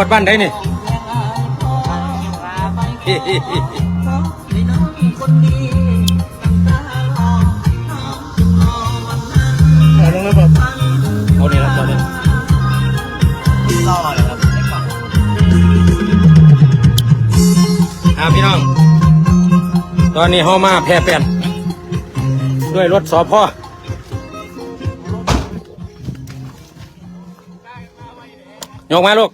วดบ้านได้นี่ให้น้องคนดีตั้งตารอน้องจึงรอวันนั้นเอาลงแล้วแบบเอานี่ละตอนนี้รอเลยครับอ่าพี่น้อง ตอนนี้เฮามาแผ่แป้นด้วยรถสอพ่อยกมาลูก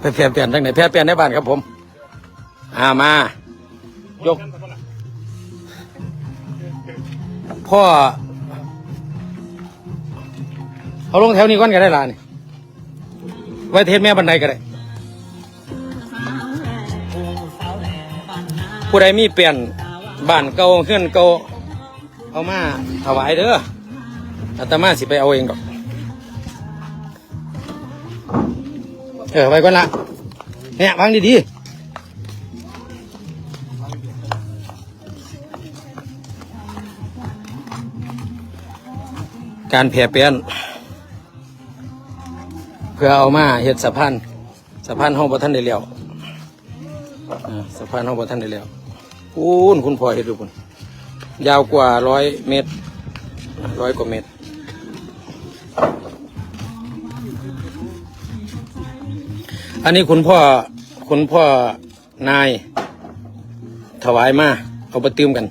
ไปแผ่แป้นทั้งไหนแผ่แป้นในบ้านครับผมอ่ามายก พ่อเอาลงแถวนี้ก่อนก็ได้ล่ะนี่ไว้เทศแม่บันไดก็ได้ผู้ใดมีเปลี่ยนบ้านเก่าเฮือนเก่าเอามาถวายเด้ออาตมาสิไปเอาเองดอก เออไว้ก่อนละเนี่ยฟังดีๆการแผ่เปลี่ยนเพื่อเอามาเฮ็ดสะพานสะพานห้องบ่ทันได้แล้วสะพานห้องบ่ทันได้แล้วคุณคุณพ่อเฮ็ดดูคุณยาวกว่าร้อยเมตรร้อยกว่าเมตร อันนี้คุณพ่อคุณพ่อนาย ถวายมา เอาไปตืมกัน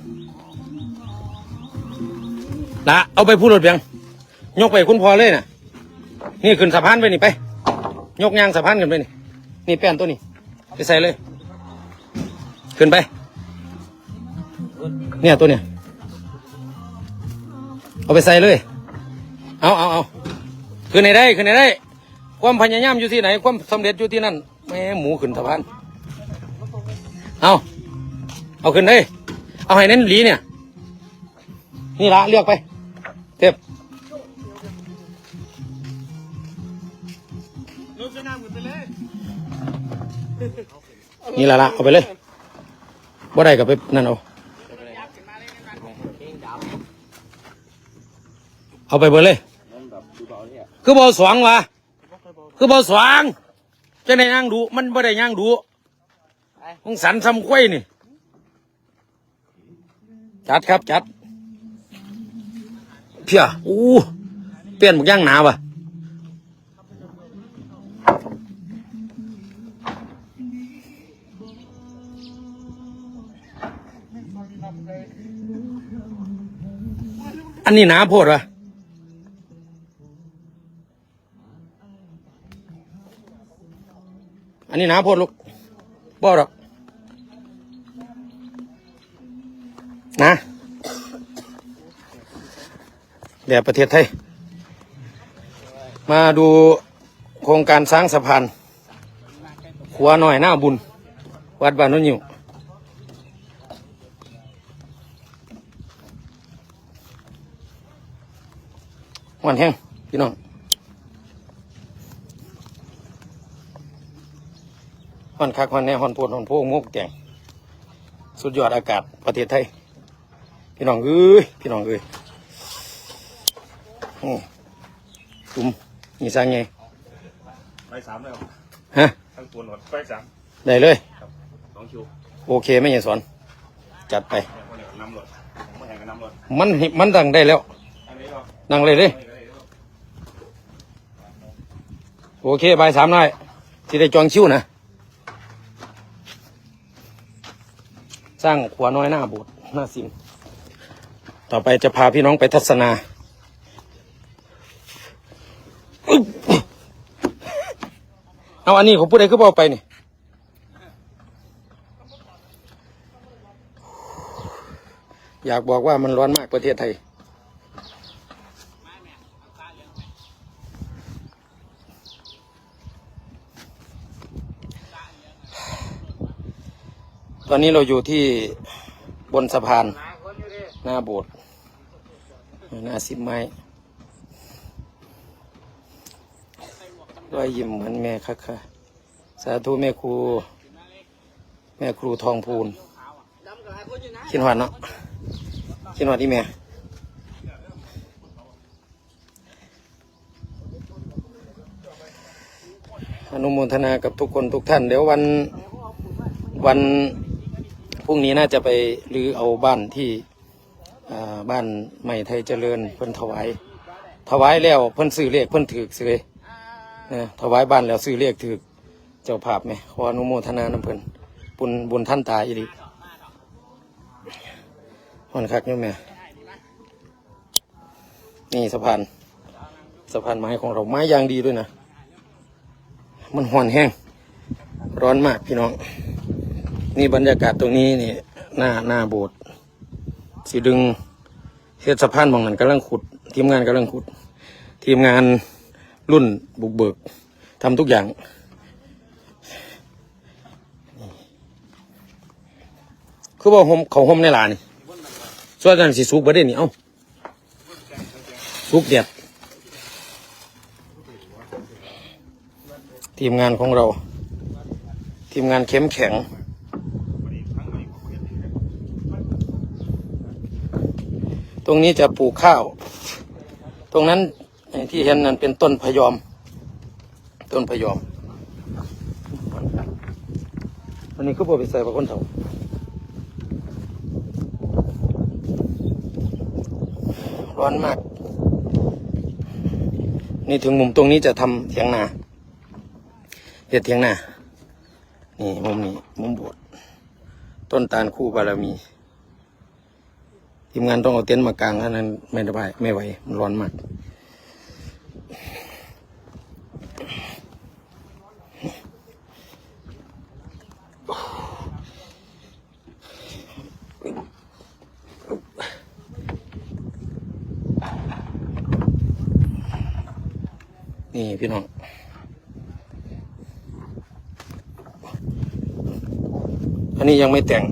ละเอาไปพูดรถเพียงยกไปคุณพ่อเลยน่ะนี่ขึ้นสะพานไปนี่ไป ยกยางสะพานขึ้นไปนี่นี่แป้นตัวนี้ไปใส่เลย ขึ้นไป เนี่ยตัวเนี่ยเอาไปใส่เลย เอาเอาเอาขึ้นไหนได้ขึ้นไหนได้ ความพยายามอยู่ที่ไหน ความสำเร็จอยู่ที่นั่นแม่หมูขึ้นสะพานเอาเอาขึ้นได้เอาให้เน้นหลีเนี่ย นี่ละเลือกไปเทปนี่ละละเอาไปเลยบ่ได้กับไปนั่นเอาเอาไปเบอร์เลย คือบอสวงวะ คือบอสวางจะได้ย่างดู มันบ่ได้ย่างดูมึงสันซ้ำควายนี่ จัดครับจัด เพียอู้เปลี่ยนหมกย่างหนาวะอันนี้หนาโพดวะ อันนี้นาโพดลูกบ่หรอกนะเดี๋ยวประเทศไทย มาดูโครงการสร้างสะพานขัวหน่อยหน้าบุญ วัดบ้านโนนยิววันแห้งพี่น้อง อนคักฮอนแน่ฮอนโพดฮอนโพงมกแกงสุดยอดอากาศประเทศไทย พี่น้องเอ้ยพี่น้องเอ้ยอืมตุ่มนี่สร้างไงไปสามเลยครับฮะทั้งตัวหนวดไปสามได้เลยสองคิวโอเคไม่ใช่สอน จัดไปเนี่ยคนเดียวนำรถไม่แข่งกันนำรถมันมันดังได้แล้วอันนี้ก็นั่งเลยเลยโอเคบายสามน้อยที่ได้จองชิวนะ สร้างขวาน้อยหน้าโบูดหน้าสิม ต่อไปจะพาพี่น้องไปทัศนาเอาอันนี้ผมพูดได้คือบอกไปนี่อยากบอกว่ามันร้อนมากประเทศไทย อนนี้เราอยู่ที่บนสะพาน หน้าโบสถ์หน้าสิบไม้รอยยิ้มเหมือนแม่ค่ะค่ะ สาธุแม่ครู แม่ครูทองพูนคิดหวานเนาะคิดหวานที่แม่อนุโมทนากับทุกคนทุกท่าน เดี๋ยววันวัน พรุ่งนี้น่าจะไปรื้อเอาบ้านที่บ้านใหม่ไทยเจริญเพิ่นถวาย ถวายแล้วเพิ่นซื้อเลขเพิ่นถือซื้อนะถวายบ้านแล้วซื้อเลขถือเจ้าภาพไหมขออนุโมทนานำเพิ่นบุญบุญท่านตายอีดีมันคักยู่งแม่นี่สะพานสะพานไม้ของเราไม้ยางดีด้วยนะ มันห่อนแห้งร้อนมากพี่น้อง นี่บรรยากาศตรงนี้นี่หน้าหน้าโบสถ์สีดึงเฮ็ดสะพานมองนั้นกำลังขุด ทีมงานกำลังขุด ทีมงานรุ่นบุกเบิกทำทุกอย่าง คือว่าหมเขาห่มในลานี่ส่วนนั้นสิสุกบ่ได้นี่เอ้าสุกเด็ดทีมงานของเรา ทีมงานเข้มแข็ง ตรงนี้จะปลูกข้าว ตรงนั้นที่เห็นนั้นเป็นต้นพยอม ต้นพยอมอันนี้คือบ่ไปใส่ปลาคนเถาร้อนมาก นี่ถึงมุมตรงนี้จะทำเถียงนาเฮ็ดเถียงนานี่มุมนี้ มุมบสถ์ต้นตาลคู่บารมี ทีมงานต้องเอาเต็นท์มากางอันนั้นไม่ได้ไม่ไหวมันร้อนมาก นี่พี่น้องอันนี้ยังไม่แต่ง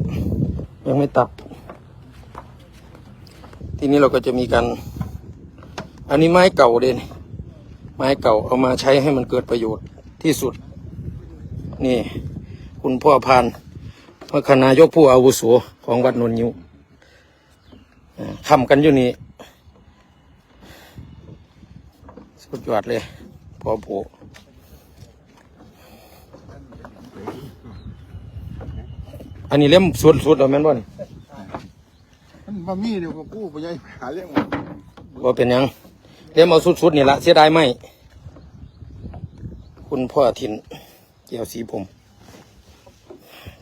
ยังไม่ตัดที นี้เราก็จะมีการอันนี้ไม้เก่าเด่นไม้เก่าเอามาใช้ให้มันเกิดประโยชน์ที่สุด นี่ คุณพ่อพานพระคณายกผู้อาวุโสของวัดนนยิวอ่าคำกันอยู่นี่สุดยอดเลยพ่อโผอันนี้เล่มสุดสุดแล้วแม่นบ่นี่มัน บะมี่เดียวกับกูไปยัยหาเรื่องว่าเป็นหยังเล่มเอาสุดๆนี่ละเสียดายไหมคุณพ่อทินเกี่ยวสีผม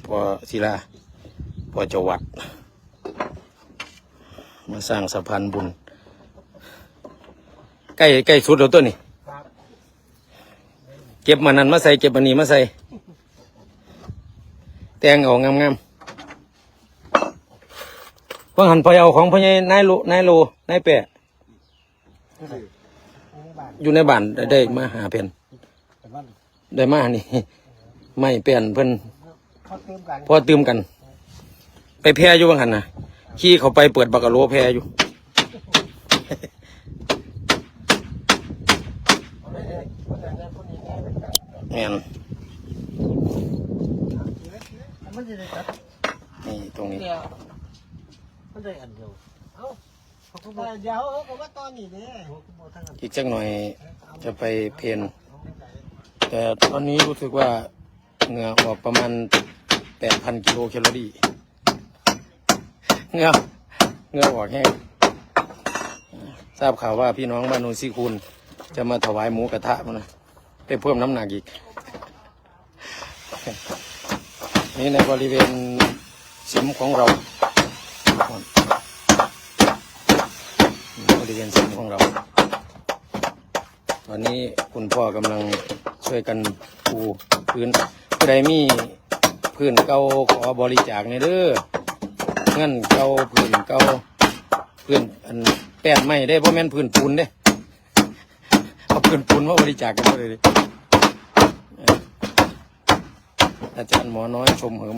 พ่อศิลาพ่อเจาวัด มาสร้างสะพานบุญ ใกล้ใกล้สุดแล้วตัวนี่เก็บมันนั้นมาใส่เก็บมันนี้มาใส่ แต่งเอางามๆ เพิ่งหันไปเอาของพ่อใหญ่นายโลนายโลนายแปะอยู่ในบ้านได้ได้มาหาเพียนได้มานี่ ไม่เปลี่ยนเพิ่นพอตืมกัน ไปแพ้อยู่บางหันนะขี่เขาไปเปิดบักกะโลแพ้อยู่ แมนมันจะได้ตัดนี่ตรงนี้ เดียว มันได้อันเดียวเอ้าเขาก็บอกเดี๋ยวเขาก็ว่าตอนนี้เนี่ยเขาก็บอกทางนั้นอีกสักหน่อยจะไปเพนแต่ตอนนี้รู้สึกว่าเหงื่อออกประมาณแปดพันกิโลแคลอรี่เหงื่อเหงื่อออกแห้งทราบข่าวว่าพี่น้องบ้านโนนซีคูนจะมาถวายหมูกระทะมานะไปเพิ่มน้ำหนักอีก นี่ในบริเวณสิมของเรา บ ริเวณสิมของเรา ตอนนี้คุณพ่อกำลังช่วยกันปูพื้นผู้ใดมีพื้นเก่าขอบริจาคในเด้อเงั้นเก่าพื้นเก่าพื้นอันแป้นไม่ได้เพราะแม่นพื้นปูนเด้เอาพื้นปูนมาบริจาคกันเลยอาจารย์หมอน้อยชมเหิม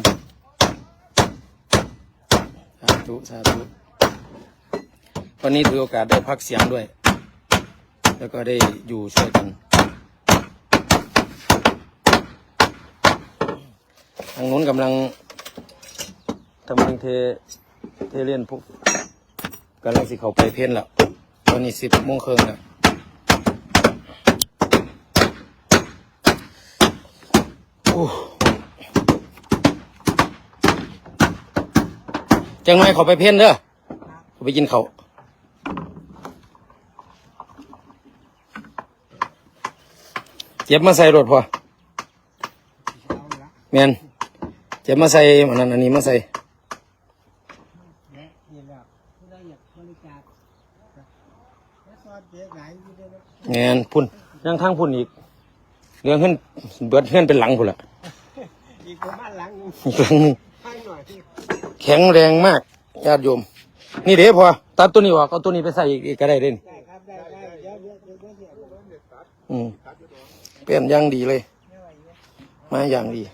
สาธุสาธุ วันนี้ถือโอกาสได้พักเสียงด้วย แล้วก็ได้อยู่ช่วยกันทางนู้นกำลังกำลังเทเทเลียนพวกกำลังสิเขาไปเพ้นแล้วตอนนี้สิบโมงครึ่งแล้วจังไรเขาไปเพ้นเด้อไปกินเขา ก็บมาใส่รถพอแมนเจ็บมาใส่อันนั้นอันนี้มาใส่แหละผู้ใดอยากบริจาคแล้วซอสเด็กหลายนะแมนพุ่นยังทางพุ่นอีกเรื่องขึ้นเบิดขึ้นเป็นหลังพุ่นละอีกประมาณหลังนึงอีกหลังนึงแข็งแรงมากญาติโยม นี่เด้พอตัดตัวนี้ออกเอาตัวนี้ไปใส่อีกก็ได้เด่นอืม เปลี่ยนอย่างดีเลย มาอย่างดีอย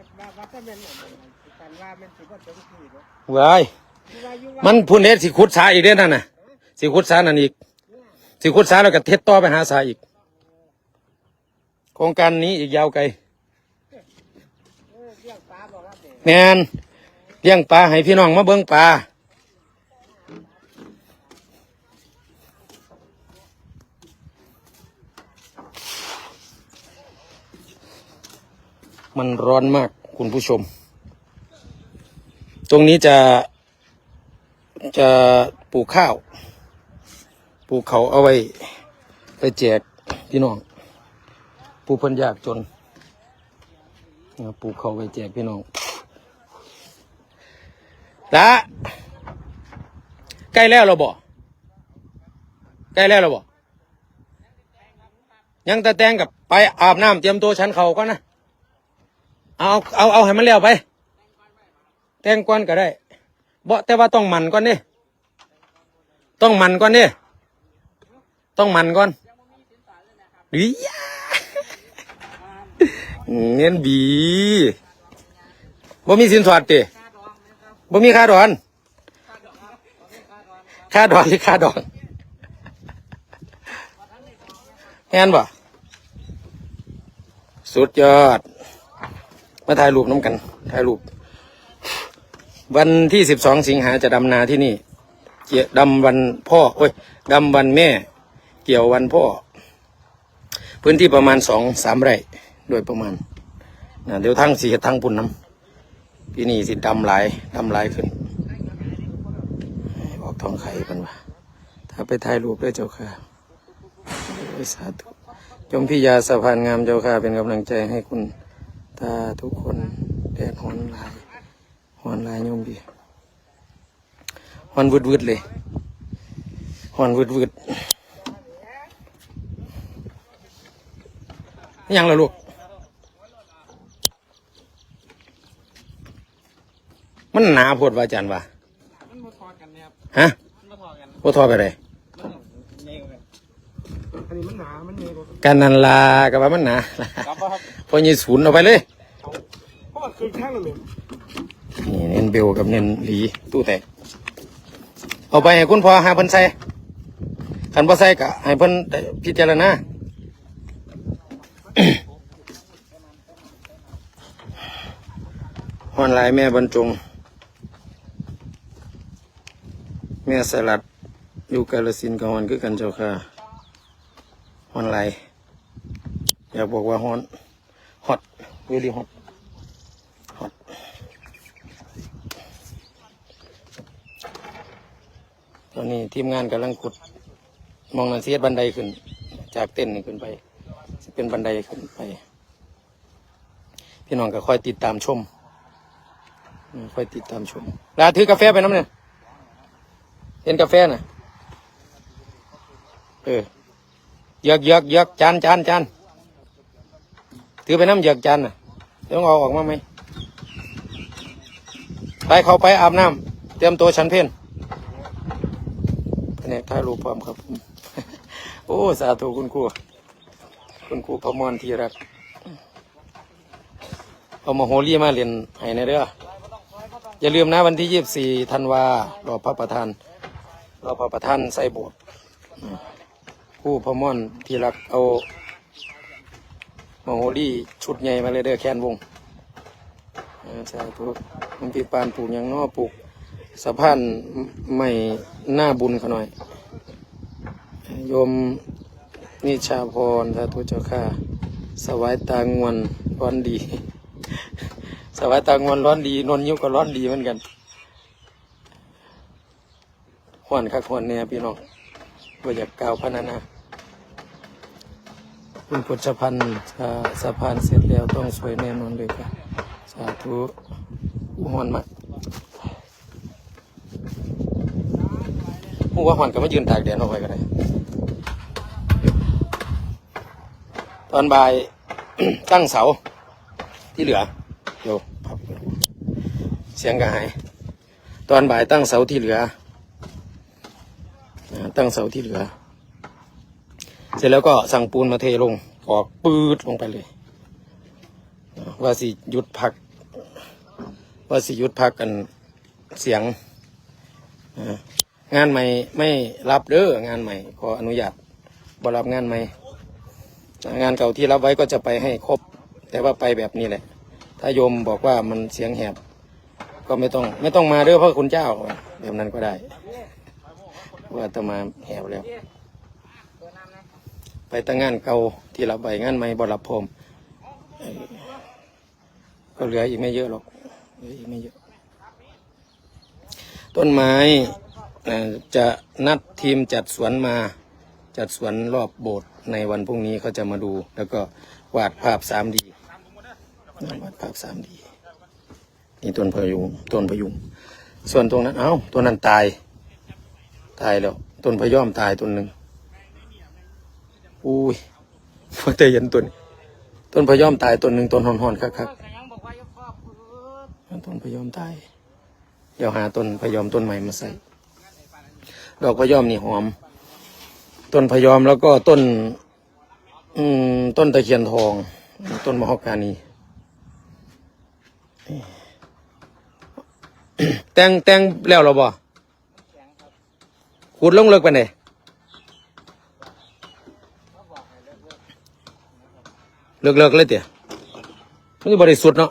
ากว่าว่าถ้าเป็นแบบนั้นการว่ามันถือว่าเป็นที่เนาะว้ายที่ว่าอยู่ว่ามันพุ่นเด็ดสิขุดสาอีกเด้นั่นน่ะสิขุดสานั่นอีกสิขุดสาแล้วก็เทศต่อไปหาสาอีก โครงการนี้อีกยาวไกลแมนเลี้ยงปลาให้พี่น้องมาเบิ่งปลา มันร้อนมากคุณผู้ชม ตรงนี้จะจะปลูกข้าว ปลูกเขาเอาไว้ ไปแจกพี่น้องผู้พันยากจนปลูกเขาไว้แจกพี่น้องละใกล้แล้วเราบอกใกล้แล้วเราบอกยังต่แตงกับไปอาบน้ำเตรียมตัวชั้นเขาก่อนนะ เอาเอาเอาให้มันเลี้ยวไป แตงก่อนก็ได้บ่แต่ว่าต้องหมันก่อนนี่ต้องหมันก่อนนี่ต้องหมันก่อนดียาเงินบีบ่มีสินสอดติบ่มีค่าดอนค่าดอนหรือค่าดองแม่นบ่สุดยอด มาถ่ายรูปน้ำกันถ่ายรูป วันที่สิบสองสิงหาจะดำนาที่นี่ เกี่ยดำวันพ่อโอ้ยดำวันแม่ เกี่ยววันพ่อ พื้นที่ประมาณสองสามไร่โดยประมาณนะเดี๋ยวทั้งสีทั้งปุ่นน้ำพี่นี่สิดำหลายดำหลายขึ้น ออกทองไข่มันวะถ้าไปถ่ายรูปด้วยเจ้าค่ะโอ้ยสาธุจมพิยาสะพานงามเจ้าค่ะเป็นกำลังใจให้คุณ ตาทุกคนแดดหอนหลายหอนหลายยมพี่หอนวืดวืดๆเลยหอนวืดวืดๆยังละลูก มันหนาโพดว่าจันว่ามันมาทอดกันเนี่ยครับฮะมันมาทอดทอไปเลย อันนี้มันหนา มันเนวกันกันนันลากับว่ามันหนาครับป่ะครับพอยีศูนย์เอาไปเลยเพราะมันคือข้างละหนึ่งนี่เน้นเบลกับเน้นหลีตู้แตกเอาไปให้คุณพ่อหาเพิ่นใส่คันพ่ใส่ก็ให้เพิ่นได้พิจารณา ฮอนหลายแม่บรรจง แม่สลัดอยู่กาลสินธุ์กับฮอนคือกันเจ้าค่ะ ฮอนหลายอยากบอกว่าฮอนฮอตเวลี่ฮอตฮอตตอนนี้ทีมงานกำลังขุด มองนันเสียบันไดขึ้น จากเต้นนี่ขึ้นไปสิเป็นบันไดขึ้นไป พี่น้องก็ค่อยติดตามชมอืมค่อยติดตามชมลาถือกาแฟไปน้ำเนี่ยเห็นกาแฟน่ะเออ เยกเยกเยกจานจานจานถือไปน้ำเยกจานน่ะเดี๋ยวเอาออกมาไหมไปเข้าไปอาบน้ำเตรียมตัวฉันเพลนแผนกถ่ายรูปพร้อมครับ โอ้ สาธุคุณครูคุณครูพมรที่รักเอามาโฮลี่มาเรียนให้ในเด้ออย่าลืมนะวันที่ยี่สิบสี่ธันวารอพระประธานรอพระประธานใส่บสถ์อืม ผู้พม่อนที่รักเอามาโฮลี่ชุดใหญ่มาเลยเด้อแคนวงเออสาธุมันปีปานปลูกยังนอปลูกสะพานไม่หน้าบุญเขาหน่อย โยมนิชาพรสาธุเจ้าค่ะสวายตางวนร้อนดี สวายตางวนร้อนดี นนยิ้วก็ร้อนดีเหมือนกันหวนคักหวนเนี่ยพี่น้อง ว่าอยากกล่าวพนันนะคุณพุทธพันธ์สะพานเสร็จแล้วต้องสวยแน่นอนเลยค่ะ สาธุอุหอนมาผู้ว่าหอนก็มายืนตากแดดเอาไว้ก็ได้ ตอนบ่ายตั้งเสาที่เหลือเดี๋ยวเสียงก็หาย ตอนบ่ายตั้งเสาที่เหลือ ตั้งเสาที่เหลือ เสร็จแล้วก็สั่งปูนมาเทลง ออกปืดลงไปเลย ว่าสิหยุดพัก ว่าสิหยุดพักกันเสียง งานใหม่ไม่รับเด้องานใหม่ ขออนุญาตบรับงานใหม่ งานเก่าที่รับไว้ก็จะไปให้ครบ แต่ว่าไปแบบนี้แหละ ถ้าโยมบอกว่ามันเสียงแหบก็ไม่ต้อง ไม่ต้องมาเด้อเพราะคุณเจ้าแบบนั้นก็ได้ ว่าจะมาแหบแล้ว ไปตั้งงานเก่าที่รับไว้งานใหม่บ่รับพรมก็เหลืออีกไม่เยอะหรอกเหลืออีกไม่เยอะ ต้นไม้จะนัดทีมจัดสวนมา จัดสวนรอบโบสถ์ในวันพรุ่งนี้เขาจะมาดู แล้วก็วาดภาพ 3D วาดภาพ 3D นี่ต้นพยุงต้นพยุงส่วนตรงนั้นเอ้าต้นนั้นตาย ตายแล้ว ต้นพย่อมตายต้นหนึ่งอุ้ยพิ่งแต่เห็นต้นต้นพย่อมตายต้นหนึ่งต้นหอนๆคักๆต้นพย่อมตายเดี๋ยวหาต้นพะยอมต้นใหม่มาใส่ ดอกพะยอมนี่หอม ต้นพะยอมแล้วก็ต้น อืมต้นตะเคียนทอง ต้นมะฮอกกานีแต่งแต่งแล้วเหราบ่ ขุดลงเลิกไปไหนเลิกเลิกเลยเตี๋ยมันจะบริสุทธิ์เนาะ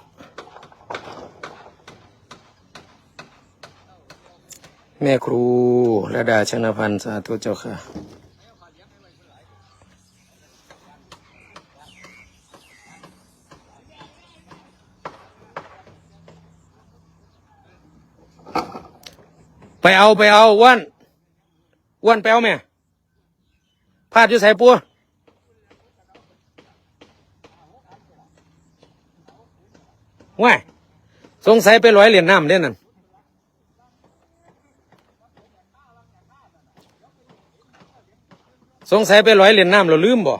แม่ครูระดาชนพันธ์สาธุเจ้าค่ะไปเอา ไปเอาอ้วน อ้วนไปเอาแม่พาดอยู่ใส่ปัวว้ายสงสัยไปร้อยเหรียญน้ำเด่นนั่นสงสัยไปร้อยเหรียญน้ำเราลืมบ่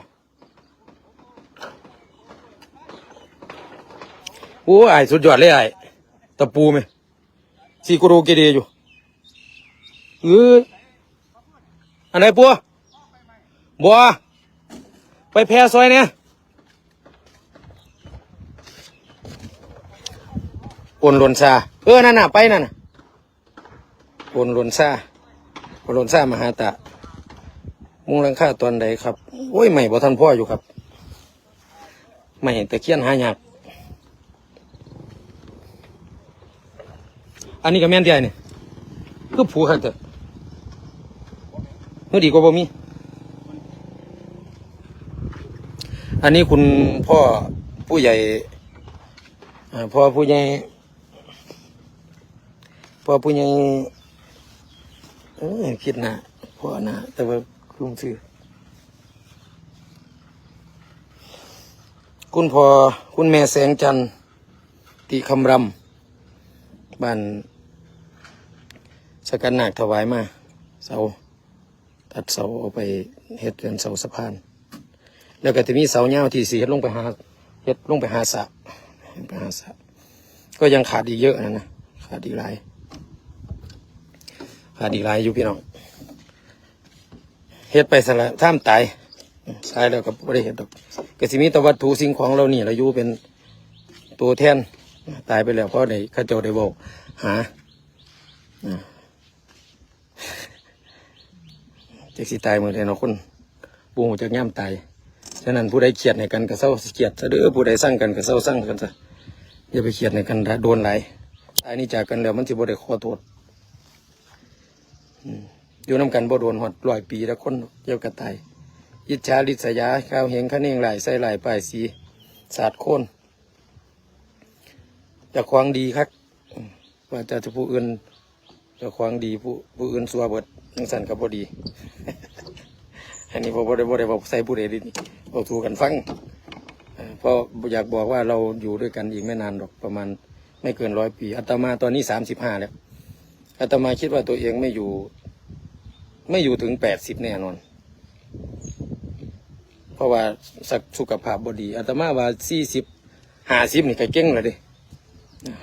โอ้ไอ้ายสุดยอดเลยไอ้ตะปูไหมสีกโรเกเดอยู่เออ นไหนปัวบัวไปแพร่ซอยเนี่ยโอนหลนซาเออนั่นน่ะไปนั่นน่ะโอนหลนซาโอนหลนซามหาตะ มุงลังค่าตอนใดครับ โอ้ยใหม่บ่ทันพ่ออยู่ครับใหม่แต่เคียนหายากอันนี้ก็แม่นที่ไอ้นี่ก็ผูกครับเถอะ เมื่อดีกว่าบ่มี อันนี้คุณพ่อผู้ใหญ่พ่อผู้ใหญ่พ่อผู้ใหญ่เออคิดหนะพ่อหนะแต่ว่าลุงซื้อคุณพ่อคุณแม่แสงจันทร์ติคำรำบ้านสกันหนักถวายมา เสา ตัดเสาเอาไปเฮ็ดเป็นเสาสะพาน แล้วก็จะมีเสาเงาที่สีเฮ็ดลงไปหาเฮ็ดลงไปหาสะไปหาสะก็ยังขาดอีกเยอะนะนะขาดอีกหลายขาดอีกหลายอยู่พี่น้องเฮ็ดไปสละท่ามตายตายแล้วก็บ่ได้เฮ็ดดอกก็สิมีแต่วัตถุสิ่งของเรานี่เราอยู่เป็นตัวแทนตายไปแล้วเพราะในข้าเจ้าได้บอกหาอ่า จากสิตายเมื่อใดเนาะคนปูหูจากย่ำตายฉะนั้นผู้ใดเขียดในกันก็เศร้าเขียดซะเด้อผู้ใดสร้างกันก็เศร้าสร้างกันซะอย่าไปเขียดในกันโดนไหลตายนี่จากกันแล้วมันสิบ่ได้ขอโทษอยู่นํกันบ่โดนหดร้อยปีล้วคนเกี่ยวกับตายอิจฉาริษยาข้าวเหงคะเนงไหลใส่หลป้ายสีสาดโคนจะควางดีครับว่าจะจะผู้อื่นจะควางดีผู้ผู้อื่นสัวเบิด นังสันกับพอดี อันนี้พอบ่ได้บ่ได้บอกใส่ผู้ใดดิบอกถูกกันฟังเออเพราะอยากบอกว่าเราอยู่ด้วยกันอีกไม่นานหรอกประมาณไม่เกินร้อยปีอาตมาตอนนี้สามสิบห้าแล้วอาตมาคิดว่าตัวเองไม่อยู่ ไม่อยู่ถึงแปดสิบแน่นอน เพราะว่าสักสุขภาพบดีอาตมาว่าสี่สิบห้าสิบนี่ก็เก่งแล้วดิ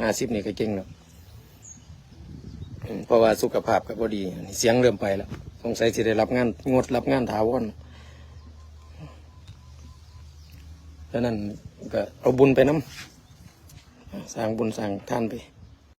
ห้าสิบนี่ก็เก่งแล้ว เพราะว่าสุขภาพก็บดีอันนี้เสียงเริ่มไปแล้ว สงสัยจะได้รับงานงดรับงานถาวรดังนั้นก็เอาบุญไปน้ำสร้างบุญสร้างท่านไป